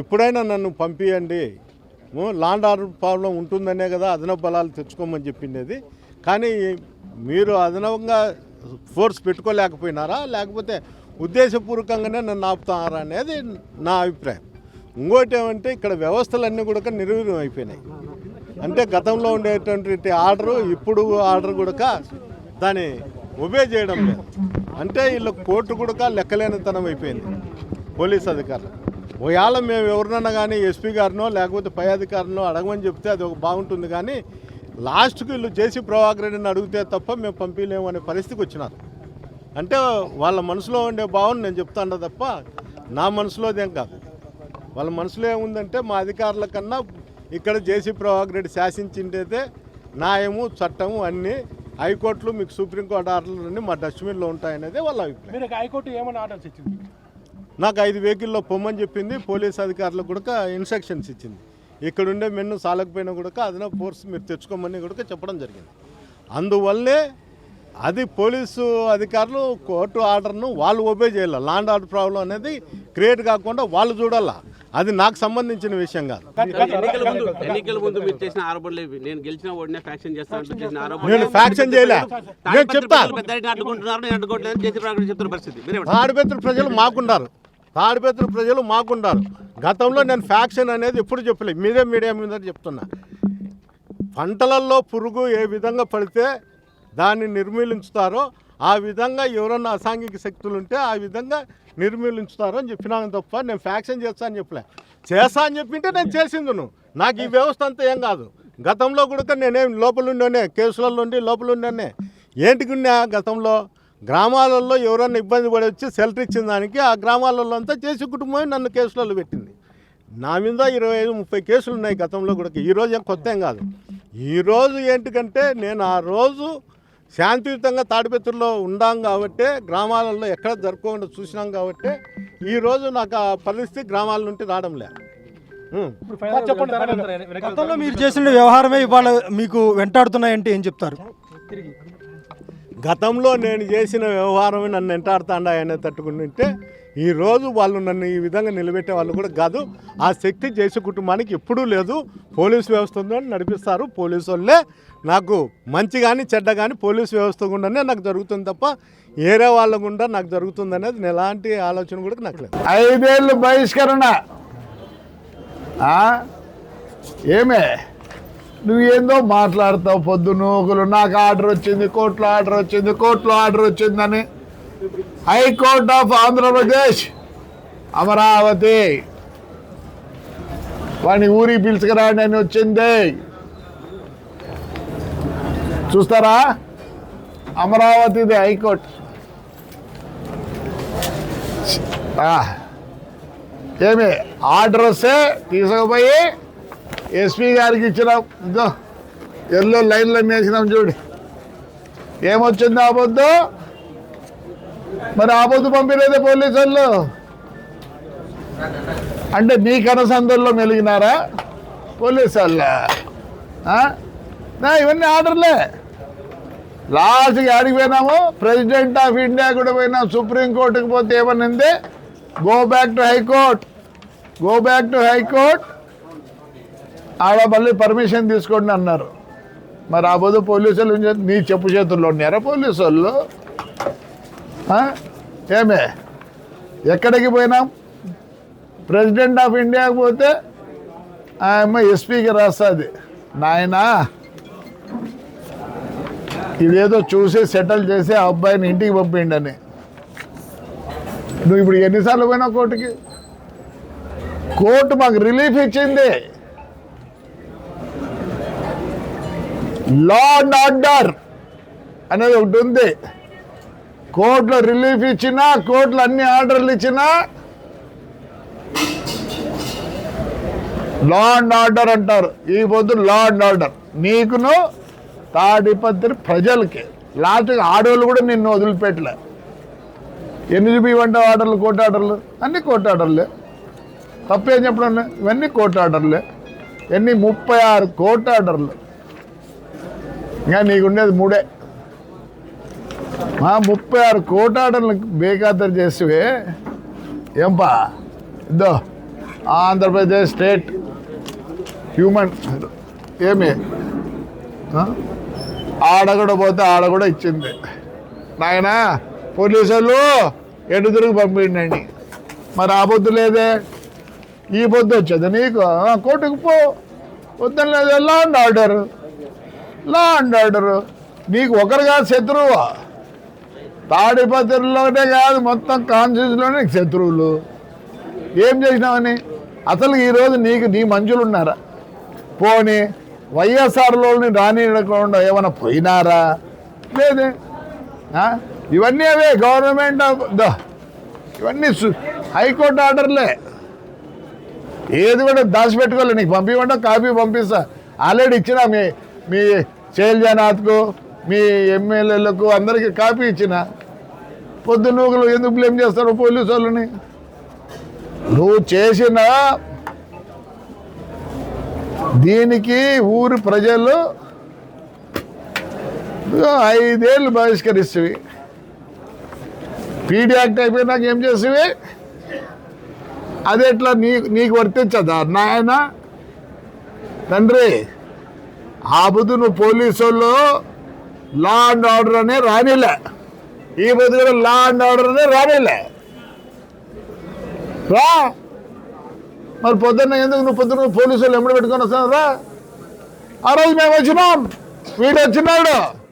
ఇప్పుడైనా నన్ను పంపియండి. Land order problem ఉంటుందనే కదా అదనపు బలాలు తెచ్చుకోమని చెప్పిండేది. కానీ మీరు అదనంగా ఫోర్స్ పెట్టుకోలేకపోయినారా? లేకపోతే ఉద్దేశపూర్వకంగానే నన్ను ఆపుతారా అనేది నా అభిప్రాయం. ఇంకోటి ఏమంటే ఇక్కడ వ్యవస్థలన్నీ కూడా నిర్వీర్యం అయిపోయినాయి. అంటే గతంలో ఉండేటువంటి ఆర్డరు ఇప్పుడు ఆర్డర్ కూడా దాన్ని ఒబే చేయడం లేదు. అంటే వీళ్ళ కోర్టు కూడా లెక్కలేనితనం అయిపోయింది. పోలీస్ అధికారులు. ఒకవేళ మేము ఎవరినన్నా కానీ ఎస్పీ గారినో లేకపోతే పై అధికారినో అడగమని చెప్తే అది ఒక బాగుంటుంది కానీ లాస్ట్కి వీళ్ళు జేసీ ప్రభాకర్ రెడ్డిని అడిగితే తప్ప మేము పంపించలేము అనే పరిస్థితికి వచ్చినారు. అంటే వాళ్ళ మనసులో ఉండే భావన నేను చెప్తాను తప్ప నా మనసులోదేం కాదు. వాళ్ళ మనసులో ఏముందంటే మా అధికారుల కన్నా ఇక్కడ జేసీ ప్రభాకర్ రెడ్డి శాసించిండేదే న్యాయము చట్టము అన్నీ హైకోర్టులు మీకు సుప్రీంకోర్టు ఆర్డర్లు అన్నీ మా డస్ట్బిన్లో ఉంటాయనేది వాళ్ళ అభిప్రాయం. హైకోర్టు ఏమైనా ఆర్డర్స్ ఇచ్చింది? నాకు ఐదు వెహికల్లో పొమ్మని చెప్పింది పోలీస్ అధికారులకు కూడా ఇన్స్ట్రక్షన్స్ ఇచ్చింది. ఇక్కడ ఉండే మెన్ను సాలకపోయినా కూడా అదన ఫోర్స్ మీరు తెచ్చుకోమని కూడా చెప్పడం జరిగింది. అందువల్లే అది పోలీసు అధికారులు కోర్టు ఆర్డర్ను వాళ్ళు ఒబే చేయాలి. లాండ్ ఆర్డర్ ప్రాబ్లం అనేది క్రియేట్ కాకుండా వాళ్ళు చూడాలా. అది నాకు సంబంధించిన విషయం కాదు. నేను ఫ్యాక్షన్ ఆరోపణలు నేను ఫ్యాక్షన్ చేయలే. నేను చెప్తా. ప్రజలు మాకుండారు. తాడిపత్రి ప్రజలు మాకుండారు. గతంలో నేను ఫ్యాక్షన్ అనేది ఎప్పుడు చెప్పలేదు మీదే మీడియా మీద చెప్తున్నా. పంటలలో పురుగు ఏ విధంగా పడితే దాన్ని నిర్మూలించుతారో ఆ విధంగా ఎవరన్నా అసాంఘిక శక్తులు ఉంటే ఆ విధంగా నిర్మూలించుతారో అని చెప్పినాను తప్ప నేను ఫ్యాక్షన్ చేస్తా అని చెప్పలే. చేస్తా అని చెప్పింటే నేను చేసింది నువ్వు నాకు ఈ వ్యవస్థ అంతా ఏం కాదు. గతంలో కూడా నేనేం లోపలుండేనే కేసులలో ఉండి లోపలుండేనే. ఏంటికి ఉన్నా గతంలో? గ్రామాలలో ఎవరన్నా ఇబ్బంది పడి వచ్చి సెల్టర్ ఇచ్చిన దానికి ఆ గ్రామాలలో అంతా చేసి కుటుంబం నన్ను కేసులలో పెట్టింది. నా మీద ఇరవై ఐదు ముప్పై కేసులు ఉన్నాయి గతంలో కూడా. ఈ రోజు ఏం కొత్త ఏం కాదు. ఈ రోజు ఏంటికంటే నేను ఆ రోజు శాంతియుతంగా తాడిపత్రిలో ఉండాం కాబట్టి గ్రామాలలో ఎక్కడ జరుపుకోకుండా చూసినాం కాబట్టి ఈ రోజు నాకు ఆ పరిస్థితి గ్రామాల నుండి రావడం లే. ఉం. సార్ చెప్పండి ఫైనల్. గతంలో మీరు చేసిన వ్యవహారమే ఇవాళ మీకు వెంటాడుతున్నాయంటే ఏం చెప్తారు? గతంలో నేను చేసిన వ్యవహారం నన్ను ఎంటాడుతాండా ఆయన తట్టుకుంటుంటే ఈరోజు వాళ్ళు నన్ను ఈ విధంగా నిలబెట్టే వాళ్ళు కూడా కాదు ఆ శక్తి చేసే కుటుంబానికి ఎప్పుడూ లేదు. పోలీస్ వ్యవస్థ ఉందని నడిపిస్తారు. పోలీసు వాళ్ళే నాకు మంచి కానీ చెడ్డ కానీ పోలీస్ వ్యవస్థ గుండానే నాకు జరుగుతుంది తప్ప ఏరే వాళ్ళ గుండా నాకు జరుగుతుంది అనేది ఎలాంటి ఆలోచన కూడా నాకు లేదు. ఐదేళ్ళు బహిష్కరణ. ఏమే? నువ్వు ఏందో మాట్లాడతావు పొద్దు నాకు ఆర్డర్ వచ్చింది కోర్టులో ఆర్డర్ వచ్చింది కోర్టులో ఆర్డర్ వచ్చిందని. High court of Andhra Pradesh Amaravati. వాడిని ఊరికి పిలుచుకురాండి అని వచ్చింది. చూస్తారా? అమరావతిది హైకోర్టు. ఏమి? ఆర్డర్ వస్తే తీసుకుపోయి ఎస్పీ గారికి ఇచ్చినాం. ఇదో ఎల్లో లైన్లో వేసినాం చూడు. ఏమొచ్చింది ఆ మరి ఆ పంపిలేదే పోలీసు వాళ్ళు అంటే మీ కనసందుల్లో మెలిగినారా? పోలీసు వాళ్ళ ఇవన్నీ ఆర్డర్లే. లాస్ట్కి ఆడికి పోయినాము? ప్రెసిడెంట్ ఆఫ్ ఇండియా కూడా పోయినాం. సుప్రీంకోర్టుకి పోతే ఏమనింది? Go back to high court go back to high court ఆడ మళ్ళీ పర్మిషన్ తీసుకోండి అన్నారు. మరి ఆ బదు పోలీసులు వాళ్ళు నీ చెప్పు చేతుల్లో ఉన్నారా పోలీసు వాళ్ళు ఏమే? ఎక్కడికి పోయినాం? ప్రెసిడెంట్ ఆఫ్ ఇండియాకి పోతే ఆయమ్మ ఎస్పీకి రాస్తుంది. నాయనా ఇదేదో చూసి సెటిల్ చేసి ఆ అబ్బాయిని ఇంటికి పంపిండని నువ్వు ఇప్పుడు ఎన్నిసార్లు పోయినావు కోర్టుకి? కోర్టు మాకు రిలీఫ్ ఇచ్చింది. లా అండ్ ఆర్డర్ అనేది ఒకటి ఉంది. కోర్టులో రిలీఫ్ ఇచ్చినా కోర్టులు అన్ని ఆర్డర్లు ఇచ్చినా లా అండ్ ఆర్డర్ అంటారు. ఈ పొద్దు లా అండ్ ఆర్డర్ నీకును తాడిపత్రి ప్రజలకి. లాస్ట్కి ఆడవాళ్ళు కూడా నిన్ను వదిలిపెట్టలే. ఎన్ని చూపించమంటే ఆర్డర్లు? కోర్టు ఆర్డర్లు? అన్ని కోర్టు ఆర్డర్లే. తప్పేం చెప్పడం ఇవన్నీ కోర్టు ఆర్డర్లే. ఎన్ని? ముప్పై ఆరు కోర్టు ఆర్డర్లు. ఇంకా నీకుండేది మూడే మా ముప్పై ఆరు కోటాటలు బేఖాతరు చేస్తే ఏంపా ఇద్దో ఆంధ్రప్రదేశ్ స్టేట్ హ్యూమన్ ఏమి ఆడ కూడా పోతే ఆడ కూడా ఇచ్చింది నాయన పోలీసు వాళ్ళు ఎటు తిరిగి పంపిండండి మరి ఆ పొద్దు లేదే ఈ పొద్దు వచ్చేది నీకు కోర్టుకు పో పొద్దున్న లేదు ఎలా and order law and order నీకు ఒకరుగా శత్రువు. తాడిపత్రిలోనే కాదు మొత్తం కాన్స్టిట్యూన్సీలోనే నీకు శత్రువులు. ఏం చేసినావని? అసలు ఈరోజు నీకు నీ మంచులు ఉన్నారా పోనీ వైఎస్ఆర్లోని రానియకుండా ఏమైనా పోయినారా? లేదే. ఇవన్నీ అవే గవర్నమెంట్ ఇవన్నీ సు- హైకోర్టు ఆర్డర్లే. ఏది కూడా దాచిపెట్టుకోలే. నీకు పంపించమంటే కాపీ పంపిస్తా. ఆల్రెడీ ఇచ్చిన మీ మీ శైలజానాథ్కు మీ ఎమ్మెల్యేలకు అందరికీ కాపీ ఇచ్చిన పొద్దున్నూకులు ఎందుకు బ్లేమ్ చేస్తారు పోలీసు వాళ్ళని? నువ్వు చేసిన దీనికి ఊరి ప్రజలు ఐదేళ్ళు బహిష్కరిస్తవి. పీడీ యాక్ట్ అయిపోయినాక ఏం చేసేవి అది ఎట్లా నీ నీకు వర్తించదా నాయన? తండ్రి ఆ బుద్ధి నువ్వు పోలీసు వాళ్ళు లా అండ్ ఆర్డర్ అనే రానిలే. ఈ బుద్ధి కూడా లా అండ్ ఆర్డర్ అనే రానిలే. రా. మరి పొద్దున్న ఎందుకు నువ్వు పొద్దున్న పోలీసు వాళ్ళు ఎమ్మడి పెట్టుకొని వస్తున్నావు రా ఆ రోజు మేము వచ్చినాం. వీడు వచ్చినాడు.